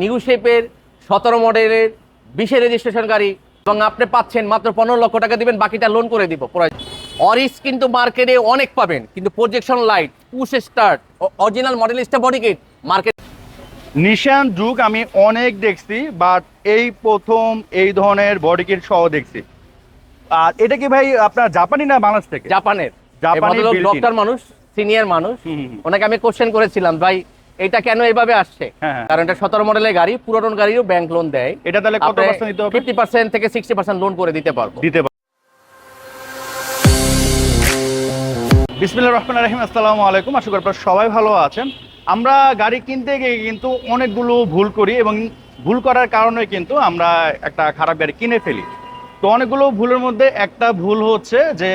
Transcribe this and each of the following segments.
New শেপের সতেরো মডেলের বিশের রেজিস্ট্রেশন গাড়ি এবং আপনি পাচ্ছেন মাত্র পনেরো লক্ষ টাকা দিবেন বাকিটা লোন করে দিব। অরিস কিন্তু মার্কেটে অনেক পাবেন কিন্তু projection light push start original Modellista body kit market Nissan যুগ আমি অনেক দেখছি বাট এই প্রথম এই ধরনের বডি কিট সহ দেখছি। আর এটা কি ভাই আপনার জাপানি না বাংলাদেশ থেকে? জাপানের। জাপানি ডক্টর মানুষ সিনিয়র মানুষ। ওনাকে আমি কোশ্চেন করেছিলাম ভাই এটা কেন এইভাবে আসছে? হ্যাঁ, হ্যাঁ। কারণ এটা সতেরো মডেলের গাড়ি পুরাতন গাড়িও ব্যাংক লোন দেয়। এটা তাহলে কত পার্সেন্ট দিতে হবে? ফিফটি পার্সেন্ট থেকে সিক্সটি পার্সেন্ট লোন করে দিতে পারব। দিতে পারব। বিসমিল্লাহ রহমান রাহিম আসসালামু আলাইকুম। আশা করি আপনারা সবাই ভালো আছেন। আমরা গাড়ি কিনতে গিয়ে কিন্তু অনেকগুলো ভুল করি এবং ভুল করার কারণে কিন্তু আমরা একটা খারাপ গাড়ি কিনে ফেলি। তো অনেকগুলো ভুলের মধ্যে একটা ভুল হচ্ছে যে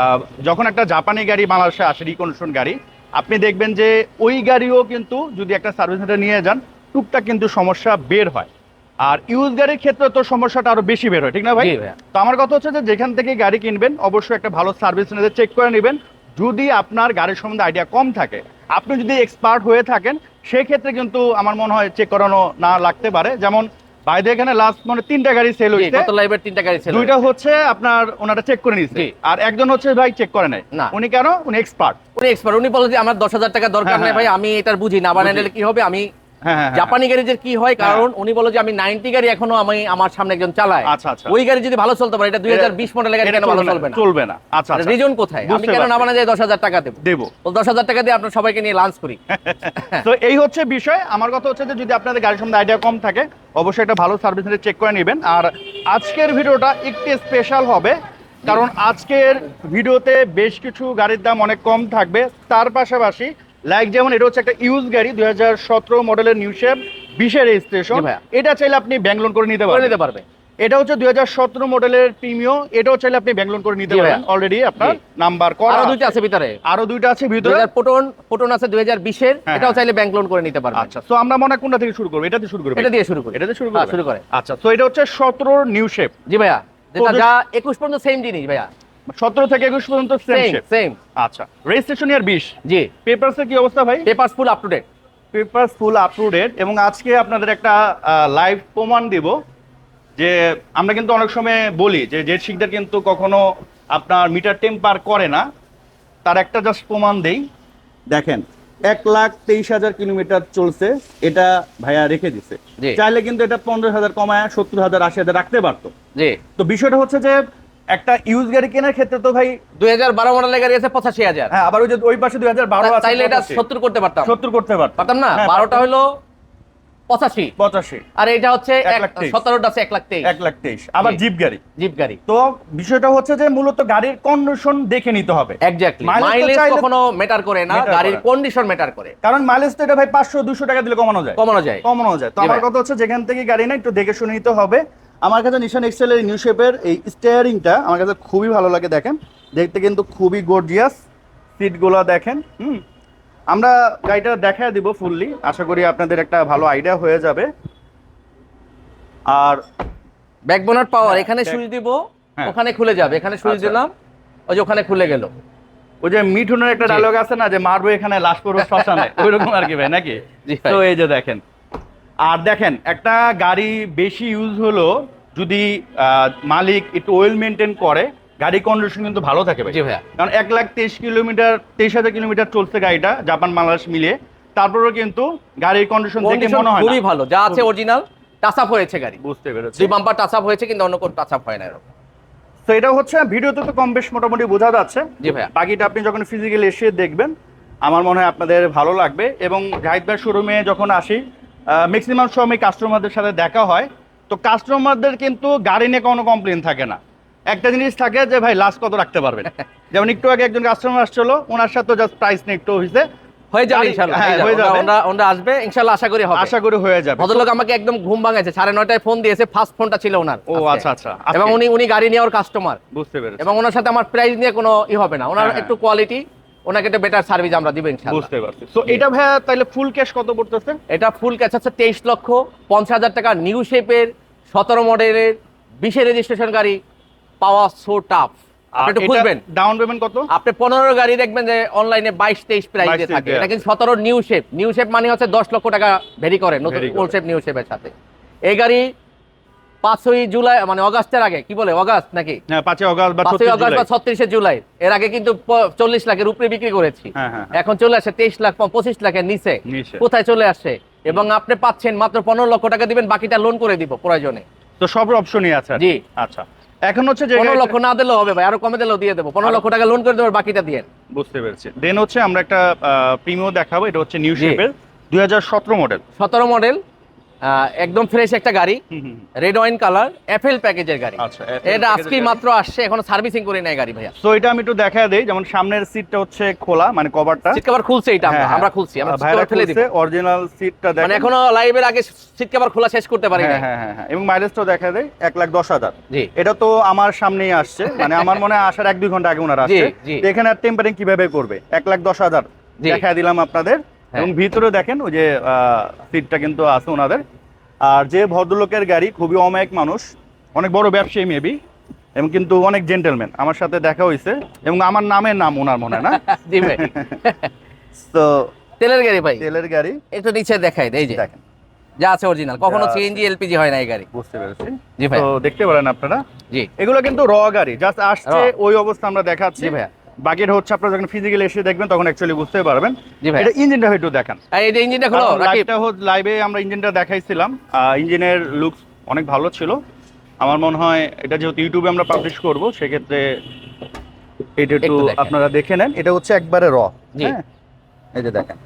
আহ, যখন একটা জাপানি গাড়ি বাংলাদেশে আসে রিকন্ডিশন গাড়ি আপনি দেখবেন যে ওই গাড়িও কিন্তু যদি একটা সার্ভিস সেন্টার নিয়ে যান টুকটাক কিন্তু সমস্যা বের হয়। আর ইউজ গাড়ির ক্ষেত্রে তো সমস্যাটা আরও বেশি বের হয় ঠিক না ভাই। তো আমার কথা হচ্ছে যে যেখান থেকে গাড়ি কিনবেন অবশ্যই একটা ভালো সার্ভিস সেন্টারে চেক করে নেবেন। যদি আপনার গাড়ির সম্বন্ধে আইডিয়া কম থাকে আপনি যদি এক্সপার্ট হয়ে থাকেন সেক্ষেত্রে কিন্তু আমার মনে হয় চেক করানো না লাগতে পারে। যেমন বাইরে এখানে লাস্ট মানে তিনটা গাড়ি সেল জি, হয়েছে। গত লাইভের তিনটা গাড়ি সেল দুইটা হচ্ছে আপনার ওনারা চেক করে নিয়েছে। আর একজন হচ্ছে ভাই চেক করে নাই। না। উনি কেন? উনি এক্সপার্ট উনি এক্সপার্ট উনি বলে যে আমার দশ হাজার টাকা দরকার হ্যাঁ, নেই হ্যাঁ। ভাই আমি এটার বুঝি না। বানাইলে কি হবে? আমি হ্যাঁ হ্যাঁ হ্যাঁ। জাপানি গাড়িদের কি হয়? কারণ উনি বলে যে আমি নাইনটি গাড়ি এখনও আমি আমার সামনে একজন চালায়। আচ্ছা, আচ্ছা। ওই গাড়ি যদি ভালো চলতে পারে এটা দুই হাজার বিশ মডেলের গাড়ি কেন ভালো চলবে না, চলবে না? আচ্ছা আচ্ছা রিজন কোথায়? আমি কেন না। বানা যায় দশ হাজার টাকা দেবো? দেবো। তো দশ হাজার টাকা দিয়ে আপনার সবাইকে নিয়ে লাঞ্চ করি। তো এই হচ্ছে বিষয়। আমার কথা হচ্ছে যে যদি আপনাদের গাড়ির সম্বন্ধে আইডিয়া কম থাকে অবশ্যই একটা ভালো সার্ভিস সেন্টার চেক করে নেবেন। আর আজকের ভিডিওটা একটু স্পেশাল হবে কারণ আজকের ভিডিওতে বেশ কিছু গাড়ির দাম অনেক কম থাকবে। তার পাশাপাশি লাইক যেমন এটা হচ্ছে একটা ইউজ গাড়ি দুই হাজার সতেরো মডেলের নিউ শেপ বিশের রেজিস্ট্রেশন এটা চাইলে আপনি ব্যাংক লোন করে নিতে পারবেন। নিতে পারবে। এটা হচ্ছে দুই হাজার সতেরো মডেলের প্রিমিও এটাও চাইলে আপনি ব্যাংক লোন করে নিতে পারেন। অলরেডি আপনার নাম্বার করা। আরও দুইটা আছে ভিতরে। আরও দুইটা আছে ভিতরে। ফোটন ফোটন আছে দুই হাজার বিশের হ্যাঁ, এটাও হ্যাঁ। চাইলে ব্যাংক লোন করে নিতে পারবে আচ্ছা তো আমরা মনে কোনটা থেকে শুরু করব? এটাতে শুরু করব। এটা দিয়ে শুরু করি। এটাতে শুরু হ্যাঁ, করবে শুরু করে। আচ্ছা তো এটা হচ্ছে সতেরো নিউ শেপ জি ভাইয়া যেটা যা একুশ পর্যন্ত সেম জিনিস ভাইয়া। সতেরো থেকে একুশ পর্যন্ত সেম সেম আচ্ছা রেজিস্ট্রেশন ইয়ার বিশ। জি। পেপারসের কি অবস্থা ভাই? Paper full up to date paper full up to date এবং আজকে আপনাদের একটা লাইভ প্রমাণ দিব যে আমরা কিন্তু অনেক সময় বলি যে জেট শিকদার কিন্তু কখনো আপনার মিটার টেম্পার করে না। তার একটা জাস্ট প্রমাণ দেই। দেখেন এক লাখ তেইশ হাজার কিলোমিটার চলছে। এটা ভাইয়া রেখে দিছে। চাইলে কিন্তু এটা পনেরো হাজার কমায় সত্তর হাজার আশি হাজার রাখতে পারতো। তো বিষয়টা হচ্ছে যে একটা ইউজ গাড়ি কেনার ক্ষেত্রে তো ভাই দুই হাজার বারো মডেলের গাড়ি আছে পঁচাশি হাজার। হ্যাঁ আবার ওই যে ওই পাশে দুই হাজার বারো চাইলে এটা সত্তর করতে পারতাম। সত্তর করতে পারতাম। না? হ্যাঁ, বারোটা হলো পঁচাশি। পঁচাশি। আর এটা হচ্ছে। সতেরোটা আছে এক লাখ তেইশ। এক লাখ তেইশ। আবার জিপ গাড়ি। জিপ গাড়ি। তো বিষয়টা হচ্ছে যে মূলত গাড়ির কন্ডিশন দেখে নিতে হবে। এক্স্যাক্টলি মাইলেজ কখনো ম্যাটার করে না গাড়ির কন্ডিশন ম্যাটার করে। কারণ মাইলেজ তো এটা ভাই পাঁচশো দুশো টাকা দিলে কমানো যায়। কমানো যায়। কমানো যায়। তো আমার কথা হচ্ছে যেখান থেকে গাড়ি না একটু দেখে শুনে নিতে হবে। আমার কাছে নিশান এক্সেলের নিউ শেপের এই স্টিয়ারিংটা আমার কাছে খুবই ভালো লাগে দেখেন। দেখতে কিন্তু খুবই গর্জিয়াস সিটগুলো দেখেন হুম। আমরা গাড়িটা দেখা দিব ফুললি আশা করি আপনাদের একটা ভালো আইডিয়া হয়ে যাবে। আর ব্যাকবোনার পাওয়ার এখানে সুইচ দিব হ্যাঁ। ওখানে খুলে যাবে এখানে সুইচ আচ্ছা। দিলাম ওই যে ওখানে খুলে গেল। ওই যে মিঠুনের একটা। ডায়লগ আছে না যে মারবো এখানে লাশ করব শ্মশানে ওইরকম আর কি ভাই নাকি? তো এই যে দেখেন। আর দেখেন একটা গাড়ি বেশি ইউজ হলো যদি আহ, মালিক একটু ওয়েল মেনটেন করে গাড়ি কন্ডিশন কিন্তু ভালো থাকে ভাই। জি ভাইয়া। কারণ এক লাখ তেইশ কিলোমিটার তেইশ হাজার কিলোমিটার চলছে গাড়িটা জাপান বাংলাদেশ মিলিয়ে। তারপরেও কিন্তু গাড়ির কন্ডিশন দেখে মনে হয় খুবই ভালো। যা আছে অরিজিনাল টাচ আপ হয়েছে গাড়ি। বুঝতে পেরেছি। দুই বাম্পার টাচ আপ হয়েছে কিন্তু অন্য কোনো টাচ আপ হয় না এরকম। তো এটা হচ্ছে ভিডিওতে তো কম বেশ মোটামুটি বোঝা যাচ্ছে। জি ভাইয়া। বাকিটা আপনি যখন ফিজিক্যালি এসে দেখবেন আমার মনে হয় আপনাদের ভালো লাগবে। এবং জাহিদ ভাই শোরুমে যখন আসি ম্যাক্সিমাম সময় কাস্টমারদের সাথে দেখা হয়। তো কাস্টমারদের কিন্তু গাড়ি নিয়ে কোনো কমপ্লেন থাকে না। একটা জিনিস থাকে যে ভাই লাস্ট কত রাখতে পারবেন? যেমন একটু আগে একজন কাস্টমার আসছিল ওনার সাথে জাস্ট প্রাইস নিয়ে একটু হয়েছে হয়ে যাবে ইনশাআল্লাহ হ্যাঁ, যাবে। ওরা ওরা আসবে ইনশাআল্লাহ আশা করি হবে। আশা করি হয়ে যাবে। ভদ্রলোক আমাকে একদম ঘুম ভাঙাইছে সাড়ে নয়টায় ফোন দিয়েছে ফার্স্ট ফোনটা ছিল ওনার ও আচ্ছা আচ্ছা। এবং উনি উনি গাড়ি নেওয়ার কাস্টমার বুঝতে পেরেছি। এবং ওনার সাথে আমার প্রাইস নিয়ে কোনো ই হবে না। ওনার হ্যাঁ, হ্যাঁ। একটু কোয়ালিটি ওনাকে একটা বেটার সার্ভিস আমরা দিব ইনশাআল্লাহ। বুঝতে পারছি। তো এটা ভাইয়া তাহলে ফুল ক্যাশ কত পড়তেছে? এটা ফুল ক্যাচ আছে তেইশ লক্ষ পঞ্চাশ হাজার টাকা নিউ শেপের সতেরো মডেলের বিশের রেজিস্ট্রেশন গাড়ি পাওয়া সো টাফ আপনি একটু খুঁজবেন ডাউন পেমেন্ট কত? আপনি পনেরো গাড়ি দেখবেন যে অনলাইনে বাইশ তেইশ প্রাইসে 22, 23 থাকে। এটা কিন্তু সতেরো নিউ শেপ নিউ শেপ মানে হচ্ছে দশ লক্ষ টাকা ভেরি করে নতুন। ওল্ড শেপ নিউ শেপের সাথে। এই গাড়ি পাঁচই জুলাই মানে অগাস্টের আগে কি বলে অগাস্ট নাকি? হ্যাঁ পাঁচই অগাস্ট বা পাঁচই অগাস্ট বা জুলাই। ছত্রিশে জুলাই। এর আগে কিন্তু চল্লিশ লাখের উপরে বিক্রি করেছি। হ্যাঁ হ্যাঁ এখন চলে আসে তেইশ লাখ পঁচিশ লাখের নিচে। কোথায় চলে আসে? এবং আপনি পাচ্ছেন মাত্র পনেরো লক্ষ টাকা দিবেন বাকিটা লোন করে দিব প্রয়োজনে। তো সব অপশনই আছে জি। আচ্ছা। এখন হচ্ছে যে পনেরো লক্ষ না দিলেও হবে ভাই আরও কমে দিলেও দিয়ে দেবো। পনেরো লক্ষ টাকা লোন করে দেবো বাকিটা দিয়ে বুঝতে পেরেছি। দেন হচ্ছে আমরা একটা প্রিমিও দেখাবো এটা হচ্ছে নিউ শেপের দুই হাজার সতেরো মডেল সতেরো মডেল একদম ফ্রেশ একটা গাড়ি রেড ওয়াইন কালার এফএল প্যাকেজের গাড়ি। আচ্ছা এটা আজকেই মাত্র আসছে এখনও সার্ভিসিং করে নেয় গাড়ি ভাইয়া। তো এটা আমি একটু দেখা দেই যেমন সামনের সিটটা হচ্ছে খোলা মানে কভারটা সিট কভার খুলছে এটা আমরা আমরা খুলছি আমরা কভার ফেলে দিব। অরিজিনাল সিটটা দেখেন। মানে এখনও লাইভের আগে সিট কভার খোলা শেষ করতে পারি হ্যাঁ না হ্যাঁ হ্যাঁ হ্যাঁ। এবং মাইলেজটাও দেখা দেয় এক লাখ দশ হাজার। জি। এটা তো আমার সামনেই আসছে মানে আমার মনে হয় আসার এক দুই ঘণ্টা আগে ওনার আসছে। এখানে আর টেম্পারিং কীভাবে করবে? এক লাখ দশ হাজার। জি। দেখা দিলাম আপনাদের। হ্যাঁ। এবং ভিতরে দেখেন ওই যে সিটটা কিন্তু আছে ওনাদের। আর যে ভদ্রলোকের গাড়ি খুবই অমায়িক মানুষ অনেক বড় ব্যবসায়ী মেবি এবং কিন্তু অনেক জেন্টেলম্যান আমার সাথে দেখা হয়েছে এবং আমার নামের নাম ওনার মনে হয় না? জি ভাই। তো তেলের গাড়ি ভাই। তেলের গাড়ি। একটু নিচে দেখাই দেই যে। দেখেন। যা আছে অরিজিনাল কখনো সিএনজি এলপিজি হয় না এই গাড়ি। বুঝতে পেরেছি। জি ভাই। তো দেখতে পারেন আপনারা। জি। এগুলো কিন্তু র গাড়ি জাস্ট আসছে ওই অবস্থা আমরা দেখাচ্ছি। জি ভাইয়া। বাকিটা হচ্ছে আপনারা যখন ফিজিক্যালি এসে দেখবেন তখন অ্যাকচুয়ালি বুঝতে পারবেন। এটা ইঞ্জিনটা একটু দেখান। এই যে ইঞ্জিনটা খোলো লাইভটা হচ্ছে লাইভে আমরা ইঞ্জিনটা দেখাইছিলাম। ইঞ্জিনের লুকস অনেক ভালো ছিল। আমার মনে হয় এটা যেহেতু ইউটিউবে আমরা পাবলিশ করব সেক্ষেত্রে এটা একটু আপনারা দেখে নেন। এটা হচ্ছে একবারে র হ্যাঁ? এই যে দেখেন।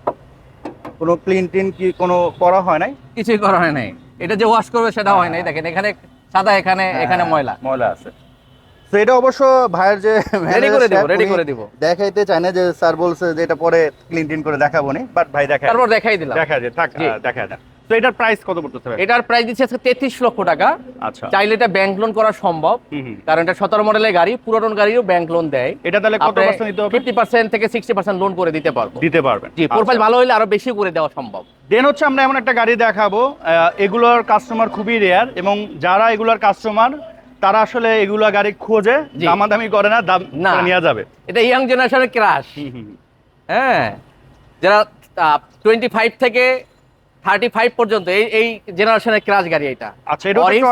কোনো ক্লিন টিন কি কোনো করা হয় নাই? কিছুই করা হয় নাই। এটা যে ওয়াশ করবে সেটা হয় নাই। দেখেন এখানে সাদা এখানে এখানে হ্যাঁ, ময়লা। ময়লা আছে। তো এটা অবশ্য ভাইয়ের যে রেডি করে দিব রেডি করে দিব। দেখাইতে চায় না যে স্যার বলছে যে এটা পরে ক্লিন টিন করে দেখাবো নি বাট ভাই দেখা তারপর দেখাই দিলাম। দেখা যায় থাক দেখা যায় তো এটার প্রাইস কত পড়তেছে এটার প্রাইস দিচ্ছে আজকে তেত্রিশ লক্ষ টাকা। আচ্ছা। চাইলে এটা ব্যাংক লোন করা সম্ভব। কারণ এটা সতেরো মডেলের গাড়ি পুরাতন গাড়িও ব্যাংক লোন দেয়। এটা তাহলে কত পার্সেন্ট দিতে হবে? ফিফটি পার্সেন্ট থেকে সিক্সটি পার্সেন্ট লোন করে দিতে পারব। দিতে পারবেন। জি প্রোফাইল ভালো হলে আরও বেশি করে দেওয়া সম্ভব। দেন হচ্ছে আমরা এমন একটা গাড়ি দেখাবো এগুলোর কাস্টমার খুবই রেয়ার এবং যারা এগুলোর কাস্টমার তারা আসলে এগুলো গাড়ি খোঁজে। দামাদামি করে না দাম না। নিয়ে যাবে। এটা ইয়াং জেনারেশনের ক্রাশ হ্যাঁ। যারা টোয়েন্টি ফাইভ থেকে থার্টি ফাইভ পর্যন্ত এই এই জেনারেশনের ক্রাশ গাড়ি এটা। আচ্ছা এটা Auris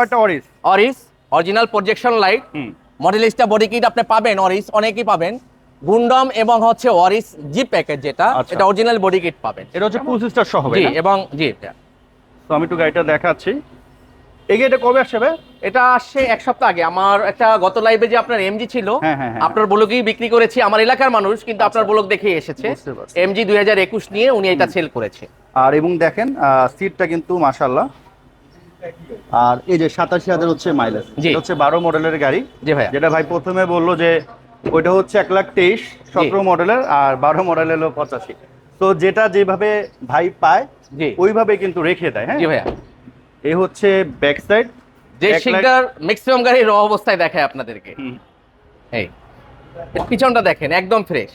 Auris original projection light হুম। মডেলিস্টা বডি কিট আপনি পাবেন অরিস অনেকেই পাবেন। গুন্ডম এবং হচ্ছে অরিস জি প্যাকেজ যেটা আচ্ছা। এটা অরিজিনাল বডি কিট পাবেন। এটা হচ্ছে টু সিস্টার সহ জি এবং জি এটা। তো আমি একটু গাড়িটা দেখাচ্ছি। এই গাড়িটা কবে ভাই? এটা আসছে এক সপ্তাহ আগে। আমার একটা গত লাইভে যে আপনার এমজি ছিল হ্যাঁ, হ্যাঁ, হ্যাঁ। আপনার ব্লগেই বিক্রি করেছি। আমার এলাকার মানুষ কিন্তু আপনার ব্লগ দেখে এসেছে। এমজি দুই হাজার একুশ নিয়ে উনি এটা সেল করেছে। আর এবং দেখেন সিটটা কিন্তু মাশাল্লাহ আর এই যে সাতাশি হাজার হচ্ছে মাইলেজ। হচ্ছে বারো মডেলের গাড়ি। জি ভাইয়া। যেটা ভাই প্রথমে বলল যে ওইটা হচ্ছে এক লাখ তেইশ সতেরো মডেলের আর বারো মডেল হলো পঁচাশি। তো যেটা যেভাবে ভাই পায় ওইভাবে কিন্তু রেখে দেয় হ্যাঁ? ভাইয়া। এই হচ্ছে ব্যাক সাইড যে শিকদার ম্যাক্সিমাম গাড়ি র অবস্থায় দেখায় আপনাদেরকে। এই পিছনটা দেখেন একদম ফ্রেশ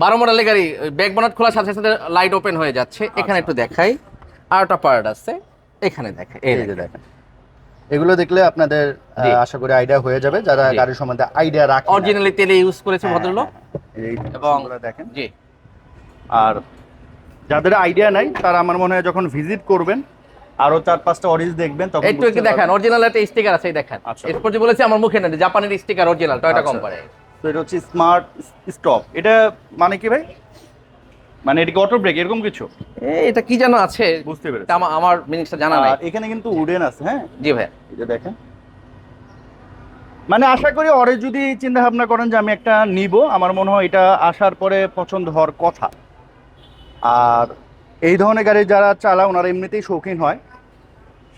বারো মডেলের গাড়ি ব্যাক বনাট খোলার সাথে সাথে লাইট ওপেন হয়ে যাচ্ছে। এখানে একটু দেখাই। আর একটা পার্ট আছে এখানে দেখেন এই যে দেখেন। এগুলো দেখলে আপনাদের আশা করি আইডিয়া হয়ে যাবে। যারা জি। গাড়ির সম্বন্ধে আইডিয়া রাখে অরিজিনালি তেলে ইউজ করেছে ভদ্রলোক। এবং এবং দেখেন। জি। আর যাদের আইডিয়া নাই তারা আমার মনে হয় যখন ভিজিট করবেন আরও চার পাঁচটা অরিজ দেখবেন তখন একটু একটু দেখান। অরিজিনাল একটা স্টিকার আছে দেখেন। আচ্ছা। এরপর যে বলেছি আমার মুখে না জাপানের স্টিকার অরিজিনাল টয়টা। কোম্পানি তো এটা হচ্ছে স্মার্ট স্টপ এটা মানে কি ভাই? মানে এটা অটো ব্রেক এরকম কিছু? এটা কি যেন আছে? বুঝতে পেরেছি। এটা আমার আমার মিনিংসটা জানা নাই। এখানে কিন্তু উডেন আছে হ্যাঁ? জি ভাই যে দেখেন। মানে আশা করি অরে যদি চিন্তা ভাবনা করেন যে আমি একটা নিব আমার মনে হয় এটা আসার পরে পছন্দ হওয়ার কথা। আর এই ধরনের গাড়ি যারা চালায় ওনারা এমনিতেই শৌখিন হয়।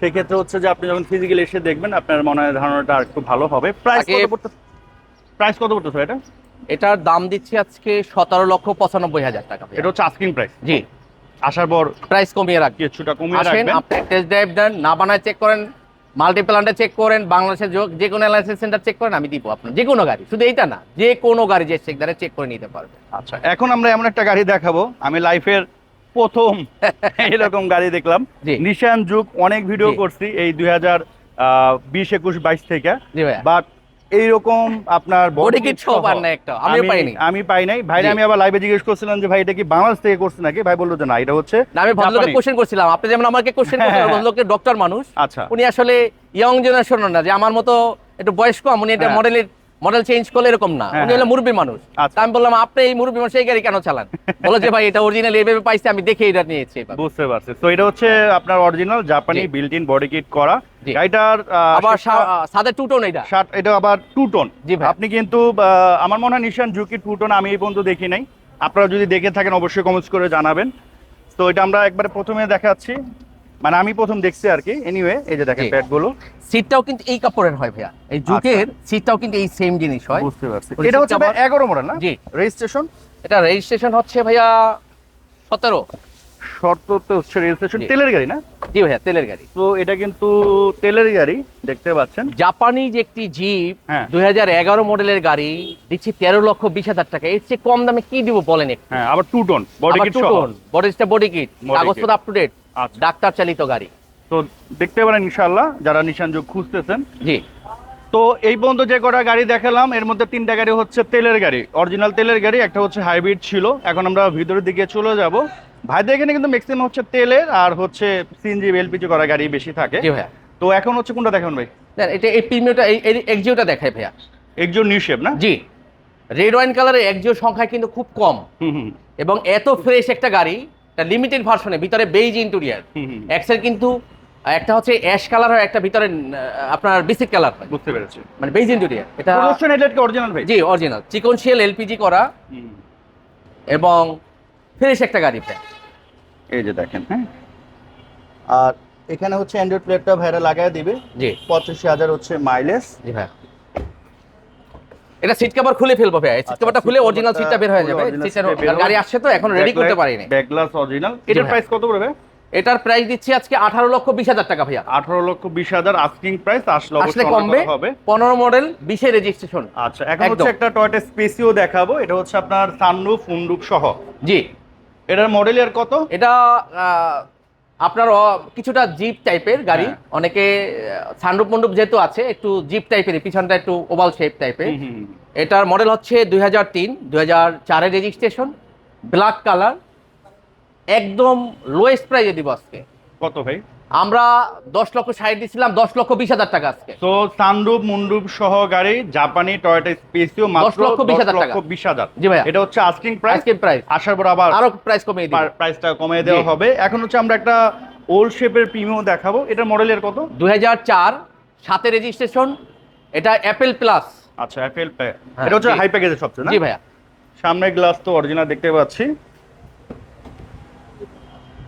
সেক্ষেত্রে হচ্ছে যে আপনি যখন ফিজিক্যালি এসে দেখবেন আপনার মনে হয় ধারণাটা আর একটু ভালো হবে। প্রাইস কত পড়তে? প্রাইস কত পড়তেছে এটা? এটার দাম দিচ্ছি আজকে সতেরো লক্ষ পঁচানব্বই হাজার টাকা এটা হচ্ছে আস্কিং প্রাইস জি। আসার পর প্রাইস কমিয়ে রাখছি কিছুটা কমিয়ে রাখবেন। আপনি টেস্ট ড্রাইভ দেন না বানায় চেক করেন মাল্টিপ্লান্টে চেক করেন বাংলাদেশের যে- যে কোনো অ্যালাইসেন্স সেন্টার চেক করেন আমি দিব আপনার যে কোনো গাড়ি শুধু এইটা না যে কোনো গাড়ি যে চেক দেন চেক করে নিতে পারবে আচ্ছা এখন আমরা এমন একটা গাড়ি দেখাবো আমি লাইফের প্রথম এরকম গাড়ি দেখলাম। নিশান যুগ অনেক ভিডিও করছি এই দুই হাজার বিশ একুশ বাইশ থেকে। বাট এইরকম আপনার আমি- পাইনি। আমি পাই নাই। ভাই আমি আবার লাইভে জিজ্ঞেস করছিলাম যে ভাই এটা কি বাংলাদেশ থেকে করছে নাকি? ভাই বলল যে না এটা হচ্ছে আমি ভদ্রলোকে কোশ্চেন করছিলাম। আপনি যেমন আমাকে কোশ্চেন হ্যাঁ, করছিলেন হ্যাঁ। ডক্টর মানুষ। আচ্ছা। উনি আসলে ইয়ং জেনারেশন না যে আমার মতো একটু বয়স্ক উনি এটা হ্যাঁ। মডেলের মডেল চেঞ্জ করলে এরকম না হ্যাঁ, উনি হলো হ্যাঁ। মুরব্বী মানুষ আচ্ছা। আমি বললাম আপনি এই মুরব্বী মানুষ এই গাড়ি কেন চালান বলে যে ভাই এটা অরিজিনাল এইভাবে পাইছে আমি দেখে এটা নিয়েছি এবার। বুঝতে পারছি তো এটা হচ্ছে আপনার অরিজিনাল জাপানি। বিল্ট ইন বডি কিট করা। গাড়িটার আবার সাদা টু টোন এটা এটা আবার টু টোন। আপনি কিন্তু আমার মনে হয় নিশান জুকি টু টোন আমি এই পর্যন্ত দেখি নাই আপনারা যদি দেখে থাকেন অবশ্যই কমেন্টস করে জানাবেন তো এটা আমরা একবারে প্রথমে দেখাচ্ছি মানে আমি প্রথম দেখছি আর কি। এনিওয়ে এই যে দেখেন জি। প্যাডগুলো। সিটটাও কিন্তু এই কাপড়ের হয় ভাইয়া। এই জুকের সিটটাও কিন্তু এই সেম জিনিস হয়। বুঝতে পারছি। এটা হচ্ছে seat আবার- এগারো মডেল না? জি। রেজিস্ট্রেশন এটা রেজিস্ট্রেশন হচ্ছে ভাইয়া সতেরো। শর্ত হচ্ছে রেজিস্ট্রেশন তেলের গাড়ি না? জি ভাইয়া তেলের গাড়ি। তো এটা কিন্তু তেলের গাড়ি দেখতে পাচ্ছেন। জাপানিজ একটি জিপ হ্যাঁ। দুই হাজার এগারো মডেলের গাড়ি দিচ্ছি তেরো লক্ষ বিশ হাজার টাকা। এর চেয়ে কম দামে কি দিব বলেন হ্যাঁ আবার টু টোন বডি কিট বডিটা বডি কিট কাগজপত্র আপ টু ডেট আচ্ছা ডাক্তার চালিত গাড়ি। তো দেখতে পারেন ইনশাল্লাহ যারা নিশান যুগ খুঁজতেছেন। জি। তো এই পর্যন্ত যে কটা গাড়ি দেখালাম এর মধ্যে তিনটা গাড়ি হচ্ছে তেলের গাড়ি। অরিজিনাল তেলের গাড়ি একটা হচ্ছে হাইব্রিড ছিল। এখন আমরা ভিতরের দিকে চলে যাব। ভাইদের এখানে কিন্তু ম্যাক্সিমাম হচ্ছে তেলের আর হচ্ছে সিএনজি এলপিজি করা গাড়ি বেশি থাকে। জি ভাইয়া। তো এখন হচ্ছে কোনটা দেখান ভাই? দেন, এটা এই প্রিমিয়মটা এই এক্সিওটা দেখায় ভাইয়া। একজন নিউ শেপ না? জি। রেড ওয়াইন কালারের এক্সিও সংখ্যা কিন্তু খুব কম। হুম হুম। এবং এত ফ্রেশ একটা গাড়ি এটা লিমিটেড ভার্সনে ভিতরে বেইজ ইন্টেরিয়ার। এক্সেল কিন্তু একটা হচ্ছে অ্যাশ কালার হয় একটা ভিতরে আপনার বিসিক কালার হয়। বুঝতে পেরেছি। মানে বেইজ ইন্টেরিয়ার এটা প্রদর্শন এটা কি অরিজিনাল ভাই? জি অরিজিনাল চিকনশিয়াল এলপিজি করা। এবং ফ্রেশ একটা গাড়ি ভাই এই যে দেখেন হ্যাঁ? আর এখানে হচ্ছে অ্যান্ড্রয়েড প্লেটটা ভাইরা লাগায় দিবে। জি। পঁচাশি হাজার হচ্ছে মাইলেজ জি ভাই। এটা সিট কভার খুলে ফেলব ভাই। সিট আচ্ছা, কভারটা খুলে অরিজিনাল সিটটা বের হয়ে যাবে। সিটের গাড়ি আসছে তো এখন রেডি করতে পারিনি। ব্যাকগ্লাস অরিজিনাল এটার প্রাইস কত পড়বে? এটার প্রাইস দিচ্ছি আজকে আঠারো লক্ষ বিশ হাজার টাকা ভাইয়া। আঠারো লক্ষ বিশ হাজার আস্কিং প্রাইস আসলে আসলে অবশ্যই কমবে। হবে। পনেরো মডেল বিশে রেজিস্ট্রেশন আচ্ছা এখন। হচ্ছে একটা টয়টা স্পেসিও দেখাবো। এটা হচ্ছে আপনার সানরুফ উনরুফ সহ। জি। এটার মডেল এর কত? এটা আপনার কিছুটা জিপ টাইপের গাড়ি হ্যাঁ। অনেকে সানরূপ মন্ডপ যেহেতু আছে একটু জিপ টাইপের পিছনটা একটু ওভাল শেপ টাইপের। এটার মডেল হচ্ছে দুই হাজার তিন দুই হাজার চারের রেজিস্ট্রেশন ব্ল্যাক কালার একদম লোয়েস্ট প্রাইজে দিব আজকে কত ভাই আমরা দশ লক্ষ ষাট দিয়েছিলাম দশ লক্ষ বিশ হাজার টাকা আজকে। তো সানরুফ মুন্ডুপ সহ গাড়ি জাপানি টয়টা স্পেসিও মাত্র লক্ষ বিশ হাজার টাকা। বিশ হাজার। জি ভাইয়া। এটা হচ্ছে আস্কিং প্রাইস আজকের প্রাইস আসার পর আবার আরও প্রাইস কমিয়ে দিই প্রাইসটা কমিয়ে দেওয়া হবে। এখন হচ্ছে আমরা একটা ওল্ড শেপের প্রিমিয়াম দেখাবো। এটা মডেলের কত? দুই হাজার চার সাথে রেজিস্ট্রেশন এটা অ্যাপেল প্লাস আচ্ছা অ্যাপেল এটা হচ্ছে। হাই প্যাকেজের সবচেয়ে না? জি ভাইয়া। সামনে গ্লাস তো অরিজিনাল দেখতে পাচ্ছি।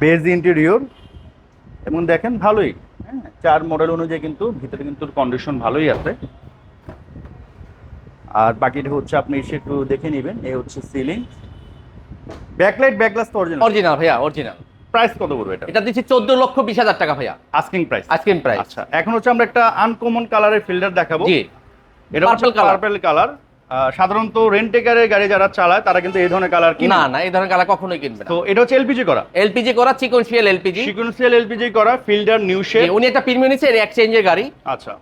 বেজ ইন্টেরিয়র এবং দেখেন ভালোই। হ্যাঁ চার মডেল অনুযায়ী কিন্তু ভিতরে কিন্তু কন্ডিশন ভালোই আছে। আর বাকিটা হচ্ছে আপনি এসে একটু দেখে নেবেন এই হচ্ছে সিলিং ব্যাকলাইট ব্যাকগ্লাস তো অরিজিনাল অরিজিনাল ভাইয়া অরিজিনাল প্রাইস কত পড়বে এটা? এটা দিচ্ছি চোদ্দ লক্ষ বিশ হাজার টাকা ভাইয়া। আস্কিং প্রাইস আস্কিং প্রাইস আচ্ছা এখন হচ্ছে আমরা একটা আনকমন কালারের ফিল্টার দেখাবো। জি। এটা হচ্ছে কালার পার্পল কালার সাধারণত রেন্টেকারের গাড়ি যারা চালায় তারা কিন্তু এই ধরনের কালার কিনে না না। এই ধরনের কালার কখনোই কিনবে তো এটা হচ্ছে এলপিজি করা। এলপিজি করা চিকনশিয়াল এলপিজি সিকুয়েন্সিয়াল এলপিজি করা ফিল্ডার নিউ শেপ উনি একটা প্রিমিয়াম নিচ্ছে এক্সচেঞ্জের গাড়ি। আচ্ছা।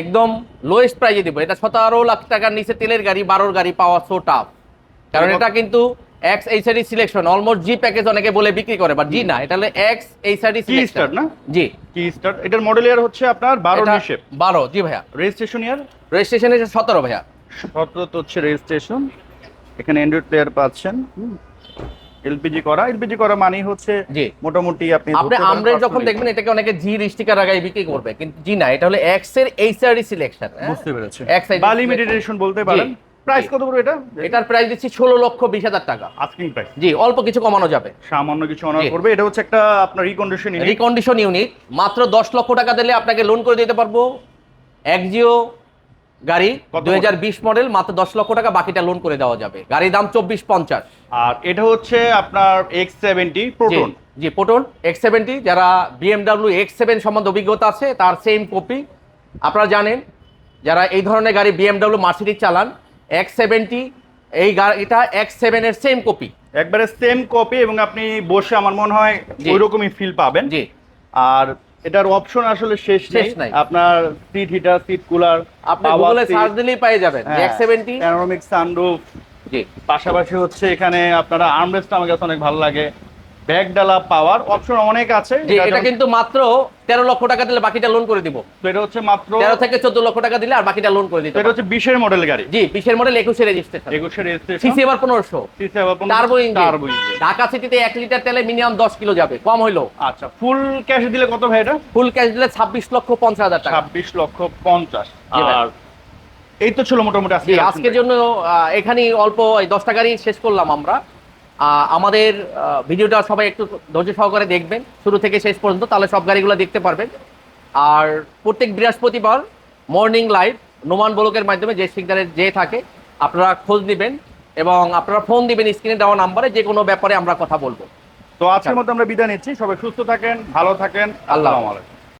একদম লোয়েস্ট প্রাইজে দিব। এটা সতেরো লাখ টাকার নিচে তেলের গাড়ি বারোর গাড়ি পাওয়া সো টাফ কারণ এটা কিন্তু X HRD selection almost G package অনেকে বলে বিক্রি করে বাট জি না। এটা হলো এক্স এইচআরডি স্টার না? জি। কি স্টার এটার মডেল ইয়ার হচ্ছে আপনার বারো এটা নিউ শেপ বারো জি ভাইয়া। রেজিস্ট্রেশন ইয়ার রেজিস্ট্রেশন এসে সতেরো ভাইয়া। সতেরো তো হচ্ছে রেজিস্ট্রেশন এখানে অ্যান্ড্রয়েড প্লেয়ার পাচ্ছেন। এলপিজি করা। এলপিজি করা মানেই হচ্ছে মোটামুটি আপনি আপনি আমরা যখন দেখবেন এটাকে অনেকে জি স্টিকার লাগাই বিক্রি করবে। কিন্তু জি না এটা হলো এক্সের এইচআরডি সিলেকশন বুঝতে পেরেছি। এক side বা লিমিটেড এডিশন বলতে পারেন। প্রাইস কত করে এটা? এটার প্রাইস দিচ্ছি ষোলো লক্ষ বিশ হাজার টাকা। আস্কিং প্রাইস জি অল্প কিছু কমানো যাবে। সামান্য কিছু অনার করবে। এটা হচ্ছে একটা আপনার রিকন্ডিশন রিকন্ডিশন ইউনিট মাত্র দশ লক্ষ টাকা দিলে আপনাকে লোন করে দিতে পারব। একজিও গাড়ি দুই হাজার বিশ মডেল মাত্র দশ লক্ষ টাকা বাকিটা লোন করে দেওয়া যাবে। গাড়ির দাম চব্বিশ পঞ্চাশ। আর এটা হচ্ছে আপনার এক্স সেভেন্টি প্রোটন জি পোটন এক্স সেভেন্টি যারা বিএমডাব্লিউ এক্স সেভেন সম্বন্ধে অভিজ্ঞতা আছে তার সেম কপি আপনারা জানেন যারা এই ধরনের গাড়ি বিএমডাব্লিউ মার্সিডিজ চালান এক্স সেভেন্টি এই গাড়িটা এক্স সেভেনের সেম কপি একবারে সেম কপি এবং আপনি বসে আমার মনে হয় ওই রকমই ফিল পাবেন। জি। আর এটার অপশন আসলে শেষ শেষ নেই। আপনার সিট হিটার সিট কুলার আপনি গুগলে সার্চ দিলেই পেয়ে যাবেন। হ্যাঁ। এক্স সেভেন্টি প্যানোরামিক সানরুফ জি। পাশাপাশি হচ্ছে এখানে আপনারা আর্মরেস্ট আমার কাছে অনেক ভালো লাগে। ব্যাক ডালা পাওয়ার অপশন অনেক আছে এটা কিন্তু মাত্র তেরো লক্ষ টাকা দিলে বাকিটা লোন করে দিব। তো এটা হচ্ছে মাত্র তেরো থেকে চোদ্দ লক্ষ টাকা দিলে আর বাকিটা লোন করে দিতে এটা হচ্ছে বিশের মডেল গাড়ি। জি বিশের মডেল একুশে রেজিস্ট্রেশন একুশে রেজিস্ট্রেশন সিসি এবার পনেরোশো। Turbo engine turbo engine Dhaka সিটিতে এক লিটার তেলে মিনিমাম দশ কিলো যাবে কম হইল। আচ্ছা ফুল ক্যাশ দিলে কত ভাই এটা? ফুল ক্যাশ দিলে ছাব্বিশ লক্ষ পঞ্চাশ হাজার টাকা। ছাব্বিশ লক্ষ পঞ্চাশ। আর এই তো ছিল মোটামুটি আজকে আজকের জন্য আহ, এখানেই অল্প এই দশ টাকারই শেষ করলাম আমরা। আমাদের ভিডিওটা সবাই একটু ধৈর্য সহকারে দেখবেন। শুরু থেকে শেষ পর্যন্ত তাহলে সব গাড়িগুলো দেখতে পারবেন। আর প্রত্যেক বৃহস্পতিবার মর্নিং লাইভ নোমান ব্লকের মাধ্যমে যে সিগনারে যে থাকে আপনারা খোঁজ নেবেন এবং আপনারা ফোন দিবেন স্ক্রিনে দেওয়া নাম্বারে যে কোনো ব্যাপারে আমরা কথা বলব। তো আজকের মধ্যে আমরা বিদায় নিচ্ছি। সবাই সুস্থ থাকেন ভালো থাকেন। আল্লাহ আলাইকুম।